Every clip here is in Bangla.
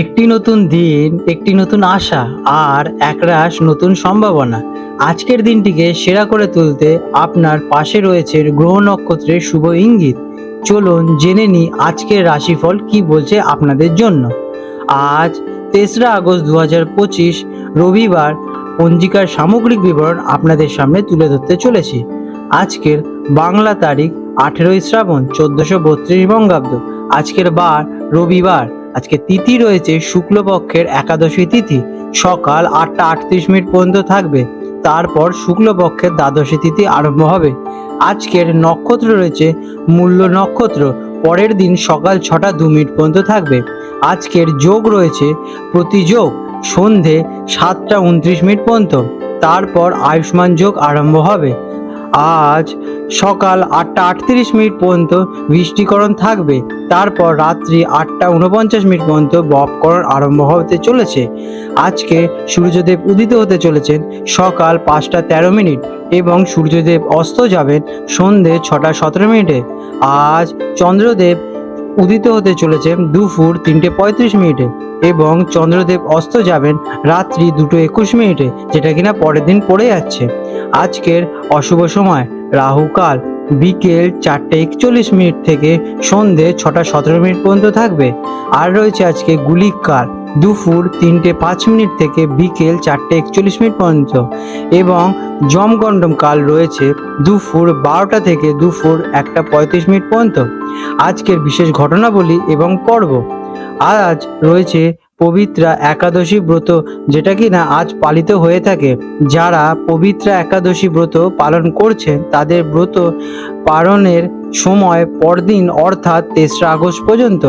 একটি নতুন দিন, একটি নতুন আশা আর একরাশ নতুন সম্ভাবনা। আজকের দিনটিকে সেরা করে তুলতে আপনার পাশে রয়েছে গ্রহ নক্ষত্রের শুভ ইঙ্গিত। চলুন জেনে নিই আজকের রাশিফল কি বলছে আপনাদের জন্য। আজ তেসরা আগস্ট দু হাজার পঁচিশ, রবিবার পঞ্জিকার সামগ্রিক বিবরণ আপনাদের সামনে তুলে ধরতে চলেছি। আজকের বাংলা তারিখ আঠেরোই শ্রাবণ চোদ্দশো বত্রিশ বঙ্গাব্দ। আজকের বার রবিবার। আজকে তিথি রয়েছে শুক্লপক্ষের একাদশী তিথি। সকাল আটটা আটত্রিশ মিনিট পর্যন্ত থাকবে। তারপর শুক্লপক্ষের দ্বাদশী তিথি আরম্ভ হবে। আজকের নক্ষত্র রয়েছে মূল্য নক্ষত্র। পরের দিন সকাল ছটা দু মিনিট পর্যন্ত থাকবে। আজকের যোগ রয়েছে প্রতিযোগ। সন্ধে সাতটা উনত্রিশ মিনিট পর্যন্ত। তারপর আয়ুষ্মান যোগ আরম্ভ হবে। আজ সকাল আটটা আটত্রিশ মিনিট পর্যন্ত বৃষ্টিকরণ থাকবে। তারপর রাত্রি আটটা উনপঞ্চাশ মিনিট পর্যন্ত বপকরণ আরম্ভ হতে চলেছে। আজকে সূর্যদেব উদিত হতে চলেছেন সকাল পাঁচটা তেরো মিনিট এবং সূর্যদেব অস্ত যাবেন সন্ধে ছটা সতেরো মিনিটে। আজ চন্দ্রদেব উদিত হতে চলেছেন দুপুর তিনটে পঁয়ত্রিশ মিনিটে। এবং চন্দ্রদেব অস্ত যাবেন রাত্রি দুটো একুশ মিনিটে, যেটা কিনা পরের দিন পড়ে যাচ্ছে। আজকের অশুভ সময় রাহুকাল বিকেল চারটে একচল্লিশ মিনিট থেকে সন্ধে ছটা সতেরো মিনিট পর্যন্ত থাকবে। আর রয়েছে আজকে গুলিক কাল, দুপুর তিনটে পাঁচ মিনিট থেকে বিকেল চারটে একচল্লিশ মিনিট পর্যন্ত। এবং জমগণ্ডম কাল রয়েছে দুপুর বারোটা থেকে দুপুর একটা পঁয়ত্রিশ মিনিট পর্যন্ত। আজকের বিশেষ ঘটনাবলী এবং পর্ব আজ রয়েছে পবিত্রা একাদশী ব্রত যেটা কিনা আজ পালিত হয়ে থাকে। যারা পবিত্রা একাদশী ব্রত পালন করছেন তাদের ব্রত পালনের সময় পরদিন অর্থাৎ তেসরা আগস্ট পর্যন্ত।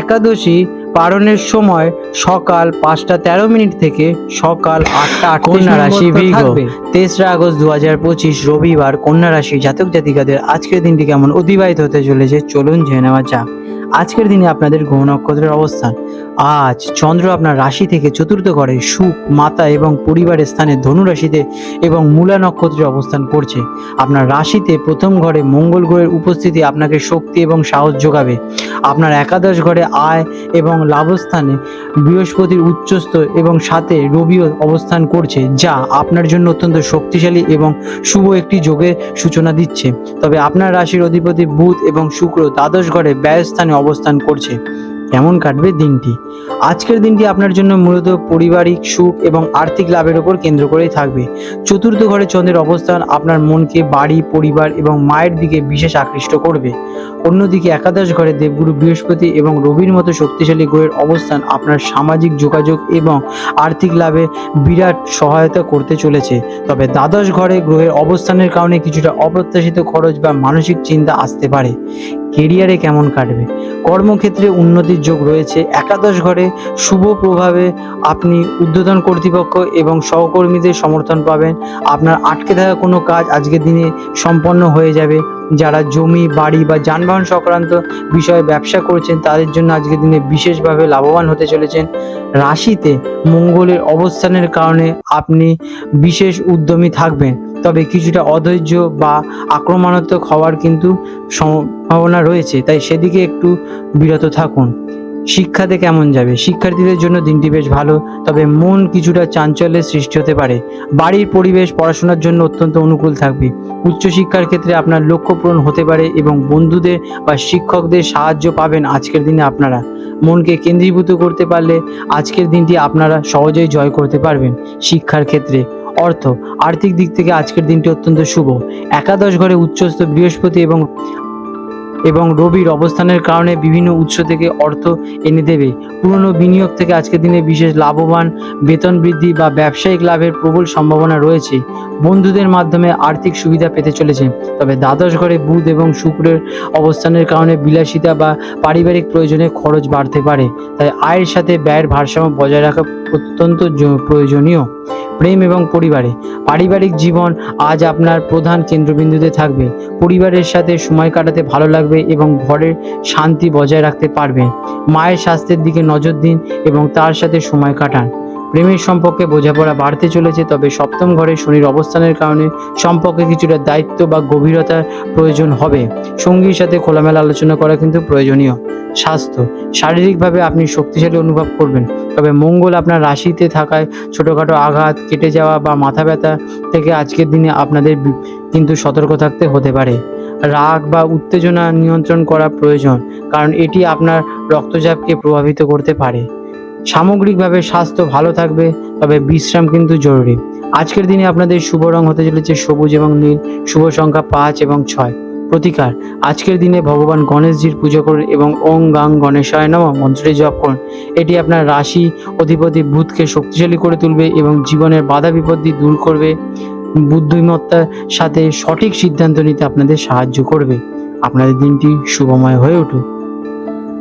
একাদশী পালনের সময় সকাল পাঁচটা তেরো মিনিট থেকে সকাল আটটা কন্যা রাশি তেসরা আগস্ট দু হাজার পঁচিশ রবিবার কন্যা রাশি জাতক জাতিকাদের আজকের দিনটি কেমন অতিবাহিত হতে চলেছে চলুন জেনে নেওয়া যাক। আজকের দিনে আপনাদের গ্রহ নক্ষত্রের অবস্থান। আজ চন্দ্র আপনার রাশি থেকে চতুর্থ ঘরে সুখ, মাতা এবং পরিবারের স্থানে ধনু রাশিতে এবং মূলা নক্ষত্রে অবস্থান করছে। আপনার রাশিতে প্রথম ঘরে মঙ্গল গ্রহের উপস্থিতি আপনাকে শক্তি এবং সাহস যোগাবে। আপনার একাদশ ঘরে আয় এবং লাভস্থানে বৃহস্পতির উচ্চস্থ এবং সাথে রবিও অবস্থান করছে, যা আপনার জন্য অত্যন্ত শক্তিশালী এবং শুভ একটি যোগের সূচনা দিচ্ছে। তবে আপনার রাশির অধিপতি বুধ এবং শুক্র দ্বাদশ ঘরে ব্যয়স্থানে অবস্থান করছে। কেমন কাটবে দিনটি? আজকের দিনটি আপনার জন্য মূলত পারিবারিক সুখ এবং আর্থিক লাভের উপর কেন্দ্র করেই থাকবে। চতুর্থ ঘরে চন্দ্রের অবস্থান আপনার মনকে বাড়ি, পরিবার এবং মায়ের দিকে বিশেষ আকৃষ্ট করবে। অন্যদিকে একাদশ ঘরে দেবগুরু বৃহস্পতি এবং রবির মতো শক্তিশালী গ্রহের অবস্থান আপনার সামাজিক যোগাযোগ এবং আর্থিক লাভে বিরাট সহায়তা করতে চলেছে। তবে দ্বাদশ ঘরে গ্রহের অবস্থানের কারণে কিছুটা অপ্রত্যাশিত খরচ বা মানসিক চিন্তা আসতে পারে। কেরিয়ারে কেমন কাটবে? কর্মক্ষেত্রে উন্নতির যোগ রয়েছে একাদশ ঘরে। শুভ প্রভাবে আপনি উদ্বোধন কর্তৃপক্ষ এবং সহকর্মীদের সমর্থন পাবেন। আপনার আটকে থাকা কোনো কাজ আজকের দিনে সম্পন্ন হয়ে যাবে। যারা জমি, বাড়ি বা যানবাহন সংক্রান্ত বিষয়ে ব্যবসা করছেন, তাদের জন্য আজকের দিনে বিশেষভাবে লাভবান হতে চলেছেন। রাশিতে মঙ্গলের অবস্থানের কারণে আপনি বিশেষ উদ্যমী থাকবেন। তবে কিছুটা অধৈর্য বা আক্রমণাত্মক হওয়ার কিন্তু সম্ভাবনা রয়েছে। তাই সেদিকে একটু বিরত থাকুন। শিক্ষাতে কেমন যাবে? শিক্ষার্থীদের জন্য দিনটি বেশ ভালো, তবে মন কিছুটা চাঞ্চল্যের সৃষ্টি হতে পারে। বাড়ির পরিবেশ পড়াশোনার জন্য অত্যন্ত অনুকূল থাকবে। উচ্চশিক্ষার ক্ষেত্রে আপনার লক্ষ্য পূরণ হতে পারে এবং বন্ধুদের বা শিক্ষকদের সাহায্য পাবেন আজকের দিনে আপনারা। মনকে কেন্দ্রীভূত করতে পারলে আজকের দিনটি আপনারা সহজেই জয় করতে পারবেন শিক্ষার ক্ষেত্রে। অর্থ আর্থিক দিক থেকে আজকের দিনটি অত্যন্ত শুভ। একাদশ ঘরে উচ্চস্থ বৃহস্পতি এবং এবং রবির অবস্থানের কারণে বিভিন্ন উৎস থেকে অর্থ এনে দেবে। পুরনো বিনিয়োগ থেকে আজকের দিনে বিশেষ লাভবান বেতন বৃদ্ধি বা ব্যবসায়িক লাভের প্রবল সম্ভাবনা রয়েছে। বন্ধুদের মাধ্যমে আর্থিক সুবিধা পেতে চলেছে। তবে দ্বাদশ ঘরে বুধ এবং শুক্রের অবস্থানের কারণে বিলাসিতা বা পারিবারিক প্রয়োজনে খরচ বাড়তে পারে। তাই আয়ের সাথে ব্যয়ের ভারসাম্য বজায় রাখা অত্যন্ত প্রয়োজনীয়। প্রেম এবং পরিবারে। পারিবারিক জীবন আজ আপনার প্রধান কেন্দ্রবিন্দুতে থাকবে। পরিবারের সাথে সময় কাটাতে ভালো লাগবে এবং ঘরের শান্তি বজায় রাখতে পারবেন মায়ের স্বাস্থ্যের দিকে নজর দিন এবং তার সাথে সময় কাটান। প্রেমের সম্পর্কে বোঝাপড়া বাড়তে চলেছে, তবে সপ্তম ঘরে শনির অবস্থানের কারণে সম্পর্কে কিছুটা দায়িত্ব বা গভীরতার প্রয়োজন হবে। সঙ্গীর সাথে খোলামেলা আলোচনা করা কিন্তু প্রয়োজনীয়। স্বাস্থ্য। শারীরিকভাবে আপনি শক্তিশালী অনুভব করবেন। তবে মঙ্গল আপনার রাশিতে থাকায় ছোটোখাটো আঘাত, কেটে যাওয়া বা মাথা ব্যথা থেকে আজকের দিনে আপনাদের কিন্তু সতর্ক থাকতে হতে পারে। রাগ বা উত্তেজনা নিয়ন্ত্রণ করা প্রয়োজন, কারণ এটি আপনার রক্তচাপকে প্রভাবিত করতে পারে। সামগ্রিকভাবে স্বাস্থ্য ভালো থাকবে, তবে বিশ্রাম কিন্তু জরুরি। আজকের দিনে আপনাদের শুভ রং হতে চলেছে সবুজ এবং নীল, শুভ সংখ্যা পাঁচ এবং ছয়। প্রতিকার। আজকের দিনে ভগবান গণেশজির পুজো করুন এবং ওং গাং গণেশায় নম মন্ত্রটি জপ করুন। এটি আপনার রাশি অধিপতি বুধকে শক্তিশালী করে তুলবে এবং জীবনের বাধা বিপত্তি দূর করবে। বুদ্ধিমত্তার সাথে সঠিক সিদ্ধান্ত নিতে আপনাদের সাহায্য করবে। আপনাদের দিনটি শুভময় হয়ে উঠুক।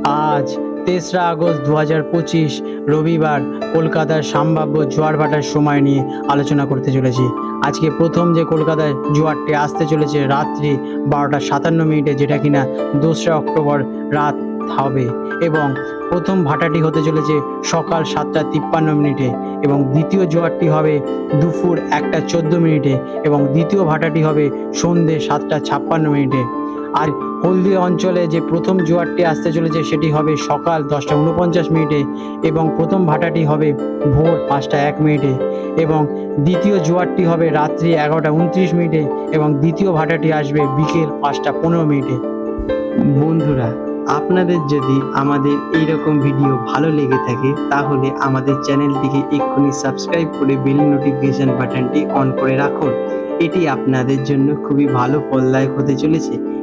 আজ তেসরা আগস্ট দু হাজার পঁচিশ, রবিবার কলকাতার সম্ভাব্য জোয়ার ভাটার সময় নিয়ে আলোচনা করতে চলেছি। আজকে প্রথম যে কলকাতায় জোয়ারটি আসতে চলেছে রাত্রি বারোটা সাতান্ন মিনিটে, যেটা কিনা দোসরা অক্টোবর রাত হবে এবং প্রথম ভাটাটি হতে চলেছে সকাল সাতটা তিপ্পান্ন মিনিটে এবং দ্বিতীয় জোয়ারটি হবে দুপুর একটা চোদ্দ মিনিটে এবং দ্বিতীয় ভাটাটি হবে সন্ধে সাতটা ছাপ্পান্ন মিনিটে। আর হলদিয়া অঞ্চলে যে প্রথম জোয়ারটি আসতে চলেছে সেটি হবে সকাল দশটা উনপঞ্চাশ মিনিটে এবং প্রথম ভাটাটি হবে ভোর পাঁচটা এক মিনিটে এবং দ্বিতীয় জোয়ারটি হবে রাত্রি এগারোটা উনত্রিশ মিনিটে এবং দ্বিতীয় ভাটাটি আসবে বিকেল পাঁচটা পনেরো মিনিটে। বন্ধুরা, আপনাদের যদি আমাদের এই রকম ভিডিও ভালো লেগে থাকে, তাহলে আমাদের চ্যানেলটিকে এক্ষুনি সাবস্ক্রাইব করে বেল নোটিফিকেশন বাটনটি অন করে রাখুন। এটি আপনাদের জন্য খুবই ভালো ফলদায়ক হতে চলেছে।